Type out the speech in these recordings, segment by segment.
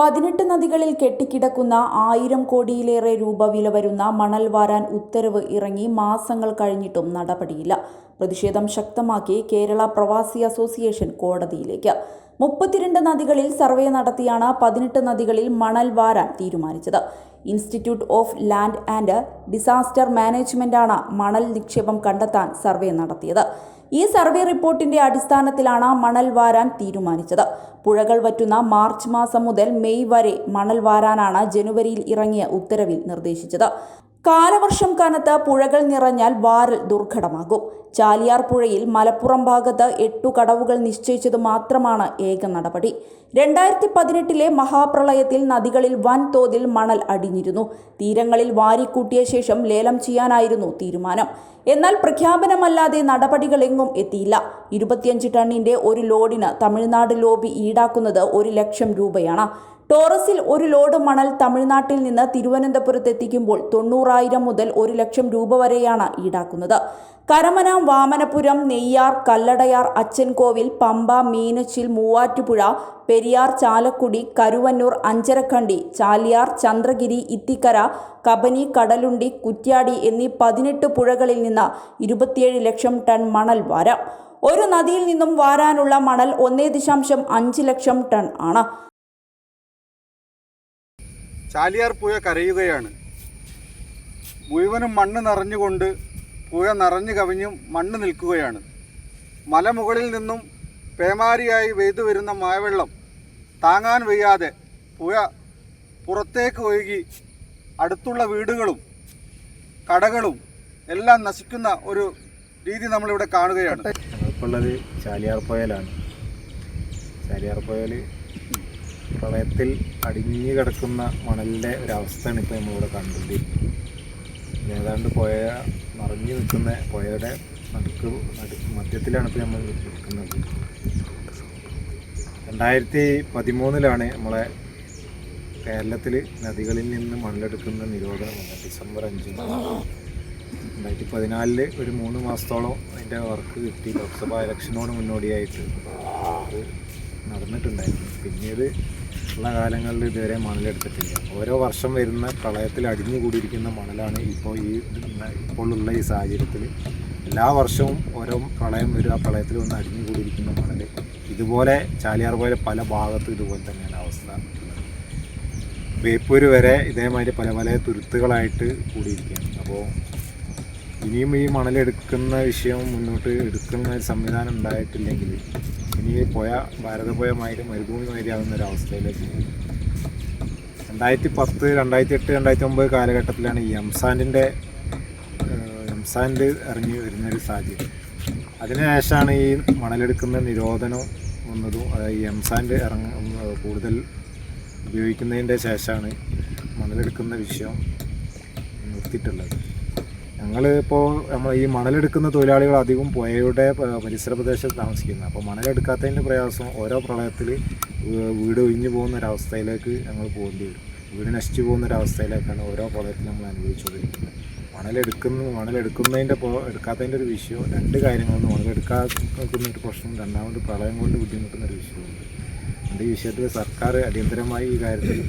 പതിനെട്ട് നദികളിൽ കെട്ടിക്കിടക്കുന്ന ആയിരം കോടിയിലേറെ രൂപ വില വരുന്ന മണൽ വാരാൻ ഉത്തരവ് ഇറങ്ങി മാസങ്ങൾ കഴിഞ്ഞിട്ടും നടപടിയില്ല. പ്രതിഷേധം ശക്തമാക്കി കേരള പ്രവാസി അസോസിയേഷൻ കോടതിയിലേക്ക്. മുപ്പത്തിരണ്ട് നദികളിൽ സർവേ നടത്തിയാണ് പതിനെട്ട് നദികളിൽ മണൽ വാരാൻ തീരുമാനിച്ചത്. Institute of land and disaster മാനേജ്മെന്റാണ് മണൽ നിക്ഷേപം കണ്ടെത്താൻ സർവേ നടത്തിയത്. ഈ സർവേ റിപ്പോർട്ടിന്റെ അടിസ്ഥാനത്തിലാണ് മണൽ വാരാൻ തീരുമാനിച്ചത്. പുഴകൾ വറ്റുന്ന മാർച്ച് മാസം മുതൽ മെയ് വരെ മണൽ വാരാനാണ് ജനുവരിയിൽ ഇറങ്ങിയ ഉത്തരവിൽ നിർദ്ദേശിച്ചത്. കാലവർഷം കനത്ത് പുഴകൾ നിറഞ്ഞാൽ വാരൽ ദുർഘടമാകും. ചാലിയാർ പുഴയിൽ മലപ്പുറം ഭാഗത്ത് എട്ടു കടവുകൾ നിശ്ചയിച്ചത് മാത്രമാണ് ഏക നടപടി. രണ്ടായിരത്തി പതിനെട്ടിലെ മഹാപ്രളയത്തിൽ നദികളിൽ വൻതോതിൽ മണൽ അടിഞ്ഞിരുന്നു. തീരങ്ങളിൽ വാരിക്കൂട്ടിയ ശേഷം ലേലം ചെയ്യാനായിരുന്നു തീരുമാനം. എന്നാൽ പ്രഖ്യാപനമല്ലാതെ നടപടികളെങ്ങും എത്തിയില്ല. ഇരുപത്തിയഞ്ച് ടണ്ണിന്റെ ഒരു ലോഡിന് തമിഴ്നാട് ലോബി ഈടാക്കുന്നത് ഒരു ലക്ഷം രൂപയാണ്. ടോറസിൽ ഒരു ലോഡ് മണൽ തമിഴ്നാട്ടിൽ നിന്ന് തിരുവനന്തപുരത്ത് എത്തിക്കുമ്പോൾ തൊണ്ണൂറായിരം മുതൽ ഒരു ലക്ഷം രൂപ വരെയാണ് ഈടാക്കുന്നത്. കരമന വാമനപുരം നെയ്യാർ കല്ലടയാർ അച്ചൻകോവിൽ പമ്പ മീനച്ചിൽ മൂവാറ്റുപുഴ പെരിയാർ ചാലക്കുടി കരുവന്നൂർ അഞ്ചരക്കണ്ടി ചാലിയാർ ചന്ദ്രഗിരി ഇത്തിക്കര കബനി കടലുണ്ടി കുറ്റ്യാടി എന്നീ പതിനെട്ട് പുഴകളിൽ നിന്ന് ഇരുപത്തിയേഴ് ലക്ഷം ടൺ മണൽ വാരാം. ഒരു നദിയിൽ നിന്നും വാരാനുള്ള മണൽ ഒന്നേ ദശാംശം അഞ്ച് ലക്ഷം ടൺ ആണ്. ചാലിയാർ പുഴ കരയുകയാണ്. മുഴുവനും മണ്ണ് നിറഞ്ഞുകൊണ്ട് പുഴ നിറഞ്ഞു കവിഞ്ഞും മണ്ണ് നിൽക്കുകയാണ്. മലമുകളിൽ നിന്നും പേമാരിയായി വെയ്തു വരുന്ന മഴവെള്ളം താങ്ങാൻ വയ്യാതെ പുഴ പുറത്തേക്ക് ഒഴുകി അടുത്തുള്ള വീടുകളും കടകളും എല്ലാം നശിക്കുന്ന ഒരു രീതി നമ്മളിവിടെ കാണുകയാണ്. ഉള്ളത് ചാലിയാർ പുഴയിലാണ്. ചാലിയാർ പുഴയിൽ പ്രളയത്തിൽ അടിഞ്ഞു കിടക്കുന്ന മണലിന്റെ ഒരവസ്ഥയാണ് ഇപ്പോൾ നമ്മളിവിടെ കണ്ടുകൊണ്ടിരിക്കുന്നത് ഏതാണ്ട് പുഴ നിറഞ്ഞു നിൽക്കുന്ന പുഴയുടെ നടുക്ക് നടുക്ക് മധ്യത്തിലാണ് ഇപ്പോൾ നമ്മൾ നിൽക്കുന്നത്. രണ്ടായിരത്തി പതിമൂന്നിലാണ് നമ്മളെ കേരളത്തിൽ നദികളിൽ നിന്ന് മണലെടുക്കുന്ന നിരോധനം വന്നത്. ഡിസംബർ അഞ്ചിന്. രണ്ടായിരത്തി പതിനാലിൽ ഒരു മൂന്ന് മാസത്തോളം അതിന്റെ വർക്ക് കിട്ടി. ലോക്സഭാ ഇലക്ഷനോട് മുന്നോടിയായിട്ട് അത് നടന്നിട്ടുണ്ടായിരുന്നു. പിന്നീട് കാലങ്ങളിൽ ഇതുവരെ മണലെടുത്തിട്ടില്ല. ഓരോ വർഷം വരുന്ന പ്രളയത്തിൽ അടിഞ്ഞു കൂടിയിരിക്കുന്ന മണലാണ് ഇപ്പോൾ ഈ ഇപ്പോൾ ഉള്ള ഈ സാഹചര്യത്തിൽ എല്ലാ വർഷവും ഓരോ പ്രളയം വരും ആ പ്രളയത്തിൽ വന്ന് അടിഞ്ഞു കൂടിയിരിക്കുന്ന മണൽ ഇതുപോലെ ചാലിയാർ പോലെ പല ഭാഗത്തും ഇതുപോലെ തന്നെയാണ് അവസ്ഥ. ബേപ്പൂര് വരെ ഇതേമാതിരി പല പല തുരുത്തുകളായിട്ട് കൂടിയിരിക്കുകയാണ്. അപ്പോൾ ഇനിയും ഈ മണലെടുക്കുന്ന വിഷയം മുന്നോട്ട് എടുക്കുന്ന ഒരു സംവിധാനം ഉണ്ടായിട്ടില്ലെങ്കിൽ ഇനി പുഴ ഭാരതപുഴമായിട്ട് മരുഭൂമി ആകുന്ന ഒരു അവസ്ഥയിലേക്ക്. രണ്ടായിരത്തി പത്ത് രണ്ടായിരത്തി എട്ട് രണ്ടായിരത്തി ഒമ്പത് കാലഘട്ടത്തിലാണ് ഈ എംസാൻഡിന്റെ എംസാൻഡ് ഇറങ്ങി വരുന്നൊരു സാഹചര്യം അതിനുശേഷമാണ് ഈ മണലെടുക്കുന്ന നിരോധനം വന്നതും അതായത് ഈ എംസാൻഡ് ഇറങ്ങ കൂടുതൽ ഉപയോഗിക്കുന്നതിന്റെ ശേഷമാണ് മണലെടുക്കുന്ന വിഷയം നിർത്തിയിട്ടുള്ളത് ഞങ്ങൾ ഇപ്പോൾ നമ്മൾ ഈ മണലെടുക്കുന്ന തൊഴിലാളികൾ അധികം പുഴയുടെ പരിസര പ്രദേശത്ത് താമസിക്കുന്നത്. അപ്പോൾ മണലെടുക്കാത്തതിന്റെ പ്രയാസം ഓരോ പ്രളയത്തിൽ വീട് ഒഴിഞ്ഞു പോകുന്ന ഒരവസ്ഥയിലേക്ക് ഞങ്ങൾ പോകേണ്ടി വരും. വീട് നശിച്ചു പോകുന്ന ഒരവസ്ഥയിലേക്കാണ് ഓരോ പ്രളയത്തിൽ നമ്മൾ അനുഭവിച്ചുകൊണ്ടിരിക്കുന്നത്. മണലെടുക്കുന്ന മണലെടുക്കുന്നതിന്റെ എടുക്കാത്തതിന്റെ ഒരു വിഷയം രണ്ട് കാര്യങ്ങളൊന്ന് മണലെടുക്കാക്കുന്ന ഒരു പ്രശ്നം രണ്ടാമത് പ്രളയം കൊണ്ട് ബുദ്ധിമുട്ടുന്ന ഒരു വിഷയമുണ്ട് അതിന്റെ ഈ വിഷയത്തിൽ സർക്കാർ അടിയന്തരമായി ഈ കാര്യത്തിൽ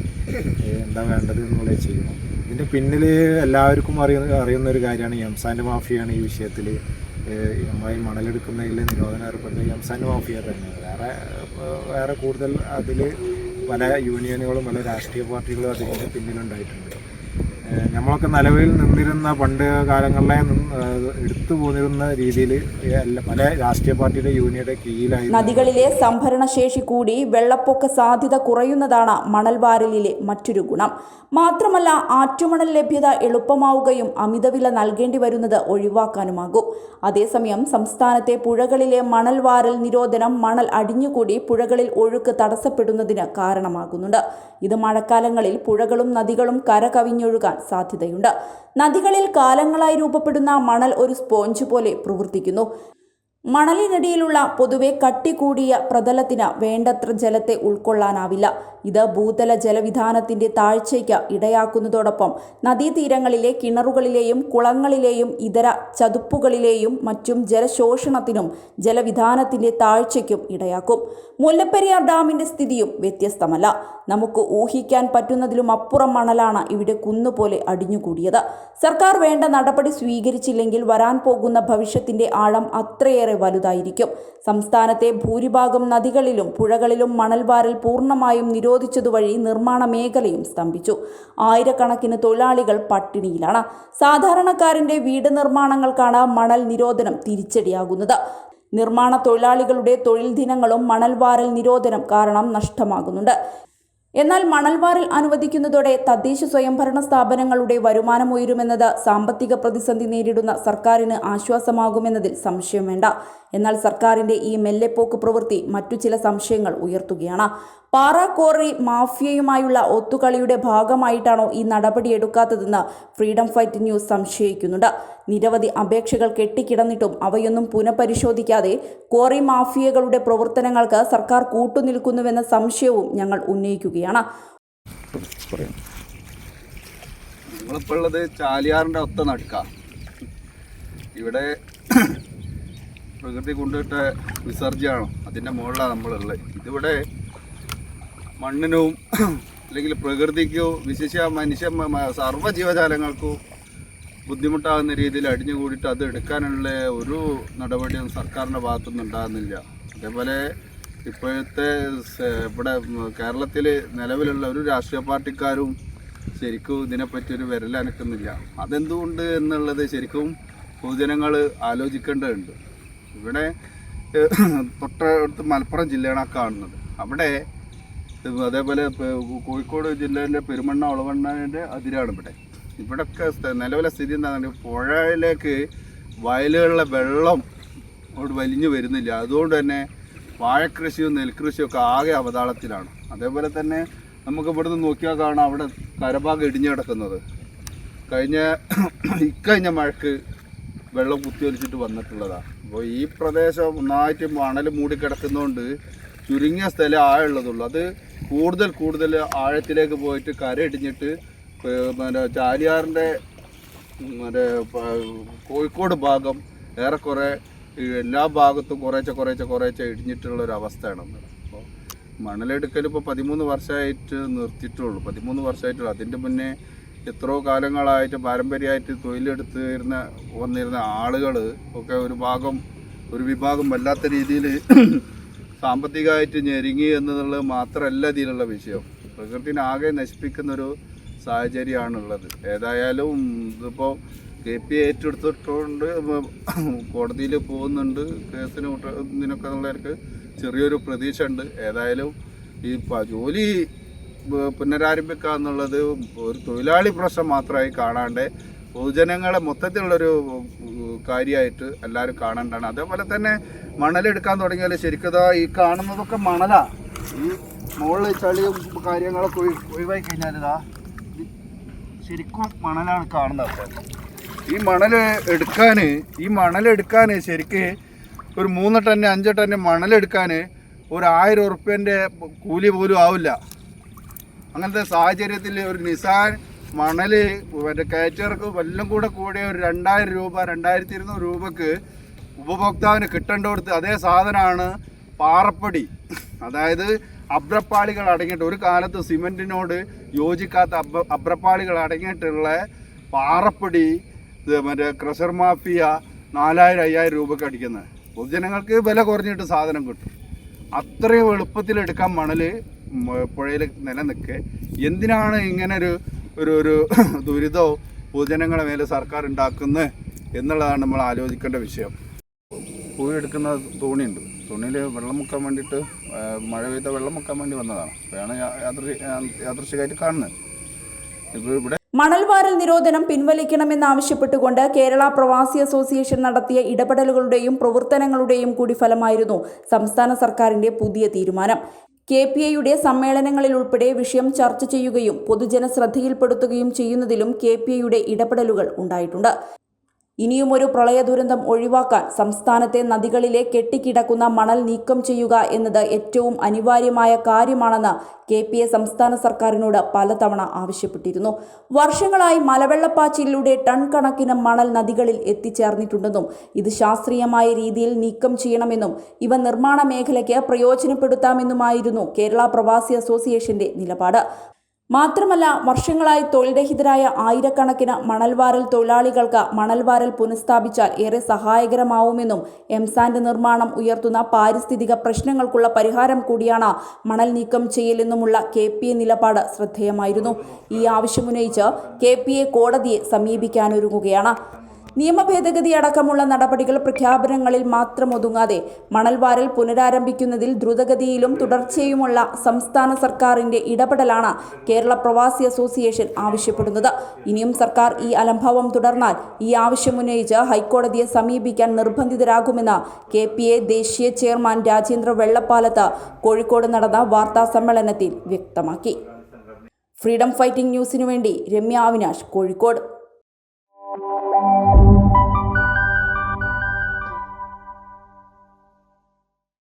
എന്താ വേണ്ടത് എന്നുള്ളത് ചെയ്യണം. ഇതിന്റെ പിന്നിൽ എല്ലാവർക്കും അറിയുന്ന അറിയുന്ന ഒരു കാര്യമാണ് എംസാന്റെ മാഫിയാണ് ഈ വിഷയത്തിൽ നമ്മൾ ഈ മണലെടുക്കുന്നതിൽ നിരോധനം ഏർപ്പെടുന്നത് ഈ മാഫിയ തന്നെയാണ് വേറെ വേറെ കൂടുതൽ അതിൽ പല യൂണിയനുകളും പല രാഷ്ട്രീയ പാർട്ടികളും അതിന്റെ പിന്നിലുണ്ടായിട്ടുണ്ട്. നമ്മളൊക്കെ നിലവിൽ നിന്നിരുന്ന പണ്ട് കാലങ്ങളിലെ എടുത്തു പോന്നിരുന്ന രീതിയിൽ പല രാഷ്ട്രീയ പാർട്ടിയുടെ യൂണിയുടെ കീഴിലായി നദികളിലെ സംഭരണ ശേഷി കൂടി വെള്ളപ്പൊക്ക സാധ്യത കുറയുന്നതാണ് മണൽവാരലിലെ മറ്റൊരു ഗുണം. മാത്രമല്ല ആറ്റുമണൽ ലഭ്യത എളുപ്പമാവുകയും അമിതവില നൽകേണ്ടി വരുന്നത് ഒഴിവാക്കാനുമാകും. അതേസമയം സംസ്ഥാനത്തെ പുഴകളിലെ മണൽ വാരൽ നിരോധനം മണൽ അടിഞ്ഞുകൂടി പുഴകളിൽ ഒഴുക്ക് തടസ്സപ്പെടുന്നതിന് കാരണമാകുന്നുണ്ട്. ഇത് മഴക്കാലങ്ങളിൽ പുഴകളും നദികളും കര കവിഞ്ഞൊഴുകാൻ സാധ്യതയുണ്ട്. നദികളിൽ കാലങ്ങളായി രൂപപ്പെടുന്ന മണൽ ഒരു സ്പോഞ്ച് പോലെ പ്രവർത്തിക്കുന്നു. മണലിനടിയിലുള്ള പൊതുവെ കട്ടികൂടിയ പ്രതലത്തിന് വേണ്ടത്ര ജലത്തെ ഉൾക്കൊള്ളാനാവില്ല. ഇത് ഭൂതല ജലവിധാനത്തിന്റെ താഴ്ചയ്ക്ക് ഇടയാക്കുന്നതോടൊപ്പം നദീതീരങ്ങളിലെ കിണറുകളിലെയും കുളങ്ങളിലെയും ഇതര ചതുപ്പുകളിലെയും മറ്റും ജലശോഷണത്തിനും ജലവിധാനത്തിന്റെ താഴ്ചയ്ക്കും ഇടയാക്കും. മുല്ലപ്പെരിയാർ ഡാമിന്റെ സ്ഥിതിയും വ്യത്യസ്തമല്ല. നമുക്ക് ഊഹിക്കാൻ പറ്റുന്നതിലും അപ്പുറം മണലാണ് ഇവിടെ കുന്നുപോലെ അടിഞ്ഞുകൂടിയത്. സർക്കാർ വേണ്ട നടപടി സ്വീകരിച്ചില്ലെങ്കിൽ വരാൻ പോകുന്ന ഭവിഷ്യത്തിന്റെ ആഴം അത്രയേറെ വലുതായിരിക്കും. സംസ്ഥാനത്തെ ഭൂരിഭാഗം നദികളിലും പുഴകളിലും മണൽവാരൽ പൂർണമായും നിരോധിച്ചതുവഴി നിർമ്മാണ മേഖലയും സ്തംഭിച്ചു. ആയിരക്കണക്കിന് തൊഴിലാളികൾ പട്ടിണിയിലാണ്. സാധാരണക്കാരന്റെ വീട് നിർമ്മാണങ്ങൾക്കാണ് മണൽ നിരോധനം തിരിച്ചടിയാകുന്നത്. നിർമ്മാണ തൊഴിലാളികളുടെ തൊഴിൽ ദിനങ്ങളും മണൽവാരൽ നിരോധനം കാരണം നഷ്ടമാകുന്നുണ്ട്. എന്നാൽ മണൽവാറിൽ അനുവദിക്കുന്നതോടെ തദ്ദേശ സ്വയംഭരണ സ്ഥാപനങ്ങളുടെ വരുമാനം ഉയരുമെന്നത് സാമ്പത്തിക പ്രതിസന്ധി നേരിടുന്ന സർക്കാരിന് ആശ്വാസമാകുമെന്നതിൽ സംശയം വേണ്ട. എന്നാൽ സർക്കാരിന്റെ ഈ മെല്ലെപ്പോക്ക് പ്രവൃത്തി മറ്റു ചില സംശയങ്ങൾ ഉയർത്തുകയാണ്. പാറ കോറി മാഫിയയുമായുള്ള ഒത്തുകളിയുടെ ഭാഗമായിട്ടാണോ ഈ നടപടിയെടുക്കാത്തതെന്ന് ഫ്രീഡം ഫൈറ്റ് ന്യൂസ് സംശയിക്കുന്നുണ്ട്. നിരവധി അപേക്ഷകൾ കെട്ടിക്കിടന്നിട്ടും അവയൊന്നും പുനഃപരിശോധിക്കാതെ കോറി മാഫിയകളുടെ പ്രവർത്തനങ്ങൾക്ക് സർക്കാർ കൂട്ടുനിൽക്കുന്നുവെന്ന സംശയവും ഞങ്ങൾ ഉന്നയിക്കുകയാണ്. നമ്മളിപ്പോൾ ഉള്ളത് ചാലിയാറിന്റെ ഒത്ത നടുക്ക. ഇവിടെ പ്രകൃതി കൊണ്ടിട്ട വിസർജ്യമാണ് അതിന്റെ മുകളിലാണ് നമ്മളുള്ളത്. ഇതിവിടെ മണ്ണിനും അല്ലെങ്കിൽ പ്രകൃതിക്കോ വിശേഷ മനുഷ്യ സർവ ജീവജാലങ്ങൾക്കും ബുദ്ധിമുട്ടാകുന്ന രീതിയിൽ അടിഞ്ഞു കൂടിയിട്ട് അത് എടുക്കാനുള്ള ഒരു നടപടിയും സർക്കാരിന്റെ ഭാഗത്തുനിന്ന് ഉണ്ടാകുന്നില്ല അതേപോലെ ഇപ്പോഴത്തെ ഇവിടെ കേരളത്തിൽ നിലവിലുള്ള ഒരു രാഷ്ട്രീയ പാർട്ടിക്കാരും ശരിക്കും ഇതിനെപ്പറ്റി ഒരു വിരലനക്കുന്നില്ല അതെന്തുകൊണ്ട് എന്നുള്ളത് ശരിക്കും പൊതുജനങ്ങൾ ആലോചിക്കേണ്ടതുണ്ട്. ഇവിടെ തൊട്ടടുത്ത് മലപ്പുറം ജില്ലയാണ് കാണുന്നത്. അവിടെ അതേപോലെ കോഴിക്കോട് ജില്ലയിലെ പെരുമണ്ണ ഒളവണ്ണന്റെ അതിരാണ് ഇവിടെ. ഇവിടൊക്കെ നിലവിലെ സ്ഥിതി എന്താണെന്ന് പുഴയിലേക്ക് വയലുകളിലെ വെള്ളം അവിടെ വലിഞ്ഞു വരുന്നില്ല. അതുകൊണ്ട് തന്നെ വാഴക്കൃഷിയും നെൽകൃഷിയും ഒക്കെ ആകെ അവതാളത്തിലാണ്. അതേപോലെ തന്നെ നമുക്ക് ഇവിടുന്ന് നോക്കിയാൽ കാണാം അവിടെ കരഭാഗം ഇടിഞ്ഞു കിടക്കുന്നത്. കഴിഞ്ഞ ഇക്കഴിഞ്ഞ മഴക്ക് വെള്ളം കുത്തിയൊലിച്ചിട്ട് വന്നിട്ടുള്ളതാണ് അപ്പോൾ ഈ പ്രദേശം ഒന്നായിട്ട് മണൽ മൂടിക്കിടക്കുന്നതുകൊണ്ട് ചുരുങ്ങിയ സ്ഥലം ആഴമുള്ളതുള്ളൂ അത് കൂടുതൽ കൂടുതൽ ആഴത്തിലേക്ക് പോയിട്ട് കര ഇടിഞ്ഞിട്ട് മറ്റേ ചാലിയാറിന്റെ മറ്റേ കോഴിക്കോട് ഭാഗം ഏറെക്കുറെ എല്ലാ ഭാഗത്തും കുറേശ്ശെ കുറേശ്ശെ കുറേശ്ശെ ഇടിഞ്ഞിട്ടുള്ള ഒരു അവസ്ഥയാണ് അപ്പോൾ മണലെടുക്കൽ ഇപ്പോൾ പതിമൂന്ന് വർഷമായിട്ട് നിർത്തിയിട്ടുള്ളൂ. പതിമൂന്ന് വർഷമായിട്ടുള്ളൂ അതിന്റെ മുന്നേ എത്രയോ കാലങ്ങളായിട്ട് പാരമ്പര്യമായിട്ട് തൊഴിലെടുത്ത് വരുന്ന വന്നിരുന്ന ആളുകൾ ഒക്കെ ഒരു ഭാഗം ഒരു വിഭാഗം വല്ലാത്ത രീതിയിൽ സാമ്പത്തികമായിട്ട് ഞെരുങ്ങി എന്നുള്ളത് മാത്രമല്ല ഇതിലുള്ള വിഷയം. പ്രകൃതിനെ ആകെ നശിപ്പിക്കുന്നൊരു സാഹചര്യമാണുള്ളത്. ഏതായാലും ഇതിപ്പോൾ കെ പി ഏറ്റെടുത്തിട്ടുണ്ട്. കോടതിയിൽ പോകുന്നുണ്ട്. കേസിന് ഇതിനൊക്കെ എന്നുള്ളവർക്ക് ചെറിയൊരു പ്രതീക്ഷ ഉണ്ട് ഏതായാലും ഈ ജോലി പുനരാരംഭിക്കുക എന്നുള്ളത് ഒരു തൊഴിലാളി പ്രശ്നം മാത്രമായി കാണാണ്ട് പൊതുജനങ്ങളെ മൊത്തത്തിലുള്ളൊരു കാര്യമായിട്ട് എല്ലാവരും കാണേണ്ടതാണ്. അതേപോലെ തന്നെ മണലെടുക്കാൻ തുടങ്ങിയാൽ ശരിക്കും ഈ കാണുന്നതൊക്കെ മണലാണ് ഈ മുകളിൽ ചളിയും കാര്യങ്ങളൊക്കെ ഒഴി- ഒഴിവായി കഴിഞ്ഞാൽ ഇത് ശരിക്കും മണലാണ് കാണുന്നത് ഈ മണൽ എടുക്കാൻ ഈ മണൽ എടുക്കാൻ ശരിക്ക് ഒരു മൂന്ന് ടണ്ണ് അഞ്ച് ടണ്ണ് മണലെടുക്കാൻ ഒരു ആയിരം ഉറുപ്പ്യന്റെ കൂലി പോലും ആവില്ല. അങ്ങനത്തെ സാഹചര്യത്തിൽ ഒരു നിസാൻ മണൽ മറ്റേ കയറ്റർക്ക് വല്ലതും കൂടെ കൂടിയ ഒരു രണ്ടായിരം രൂപ രണ്ടായിരത്തി ഇരുന്നൂറ് രൂപക്ക് ഉപഭോക്താവിന് കിട്ടേണ്ടടുത്ത് അതേ സാധനമാണ് പാറപ്പടി. അതായത് അബ്രപ്പാളികൾ അടങ്ങിയിട്ട് ഒരു കാലത്ത് സിമെന്റിനോട് യോജിക്കാത്ത അബ്ര അബ്രപ്പാളികൾ അടങ്ങിയിട്ടുള്ള പാറപ്പൊടി മറ്റേ ക്രഷർ മാഫിയ നാലായിരം അയ്യായിരം രൂപയ്ക്ക് അടിക്കുന്നത്. പൊതുജനങ്ങൾക്ക് വില കുറഞ്ഞിട്ട് സാധനം കിട്ടും. അത്രയും എളുപ്പത്തിൽ എടുക്കാൻ മണൽ പുഴയിൽ നിലനിൽക്കെ. എന്തിനാണ് ഇങ്ങനെ ഒരു ഒരു ഒരു ദുരിതവും പൊതുജനങ്ങളെ മേലെ സർക്കാർ ഉണ്ടാക്കുന്നത് എന്നുള്ളതാണ് നമ്മൾ ആലോചിക്കേണ്ട വിഷയം. പൂവെടുക്കുന്ന തോണിയുണ്ട്. തോണിയിൽ വെള്ളം മുക്കാൻ വേണ്ടിയിട്ട് മഴ പെയ്ത വെള്ളം മുക്കാൻ വേണ്ടി വന്നതാണ്. അപ്പോഴാണ് യാദൃ യാദൃശികമായിട്ട് കാണുന്നത്. ഇപ്പോൾ ഇവിടെ മണൽവാരൽ നിരോധനം പിൻവലിക്കണമെന്നാവശ്യപ്പെട്ടുകൊണ്ട് കേരള പ്രവാസി അസോസിയേഷൻ നടത്തിയ ഇടപെടലുകളുടെയും പ്രവർത്തനങ്ങളുടെയും കൂടി ഫലമായിരുന്നു സംസ്ഥാന സർക്കാരിന്റെ പുതിയ തീരുമാനം. കെ പി ഐയുടെ സമ്മേളനങ്ങളിൽ ഉൾപ്പെടെ വിഷയം ചർച്ച ചെയ്യുകയും പൊതുജന ശ്രദ്ധയിൽപ്പെടുത്തുകയും ചെയ്യുന്നതിലും കെ പി ഐയുടെ ഇടപെടലുകൾ ഉണ്ടായിട്ടുണ്ട്. ഇനിയും ഒരു പ്രളയ ദുരന്തം ഒഴിവാക്കാൻ സംസ്ഥാനത്തെ നദികളിലെ കെട്ടിക്കിടക്കുന്ന മണൽ നീക്കം ചെയ്യുക എന്നത് ഏറ്റവും അനിവാര്യമായ കാര്യമാണെന്ന് കെ പി എ സംസ്ഥാന സർക്കാരിനോട് പലതവണ ആവശ്യപ്പെട്ടിരുന്നു. വർഷങ്ങളായി മലവെള്ളപ്പാച്ചിലൂടെ ടൺ കണക്കിന് മണൽ നദികളിൽ എത്തിച്ചേർന്നിട്ടുണ്ടെന്നും ഇത് ശാസ്ത്രീയമായ രീതിയിൽ നീക്കം ചെയ്യണമെന്നും ഇവ നിർമ്മാണ മേഖലയ്ക്ക് പ്രയോജനപ്പെടുത്താമെന്നുമായിരുന്നു കേരള പ്രവാസി അസോസിയേഷന്റെ നിലപാട്. മാത്രമല്ല വർഷങ്ങളായി തൊഴിൽരഹിതരായ ആയിരക്കണക്കിന് മണൽവാരൽ തൊഴിലാളികൾക്ക് മണൽവാരൽ പുനഃസ്ഥാപിച്ചാൽ ഏറെ സഹായകരമാവുമെന്നും എംസാൻഡ് നിർമ്മാണം ഉയർത്തുന്ന പാരിസ്ഥിതിക പ്രശ്നങ്ങൾക്കുള്ള പരിഹാരം കൂടിയാണ് മണൽ നീക്കം ചെയ്യലെന്നുമുള്ള കെ പി എ നിലപാട് ശ്രദ്ധേയമായിരുന്നു. ഈ ആവശ്യമുന്നയിച്ച് കെ പി എ കോടതിയെ സമീപിക്കാനൊരുങ്ങുകയാണ്. നിയമഭേദഗതി അടക്കമുള്ള നടപടികൾ പ്രഖ്യാപനങ്ങളിൽ മാത്രം ഒതുങ്ങാതെ മണൽവാരൽ പുനരാരംഭിക്കുന്നതിൽ ദ്രുതഗതിയിലും തുടർച്ചയുമുള്ള സംസ്ഥാന സർക്കാരിന്റെ ഇടപെടലാണ് കേരള പ്രവാസി അസോസിയേഷൻ ആവശ്യപ്പെടുന്നത്. ഇനിയും സർക്കാർ ഈ അലംഭാവം തുടർന്നാൽ ഈ ആവശ്യമുന്നയിച്ച് ഹൈക്കോടതിയെ സമീപിക്കാൻ നിർബന്ധിതരാകുമെന്ന് കെ പി എ ദേശീയ ചെയർമാൻ രാജേന്ദ്ര വെള്ളപ്പാലത്ത് കോഴിക്കോട് നടന്ന വാർത്താ സമ്മേളനത്തിൽ വ്യക്തമാക്കി. ഫ്രീഡം ഫൈറ്റിംഗ് ന്യൂസിനു വേണ്ടി രമ്യ അവിനാഷ് കോഴിക്കോട്.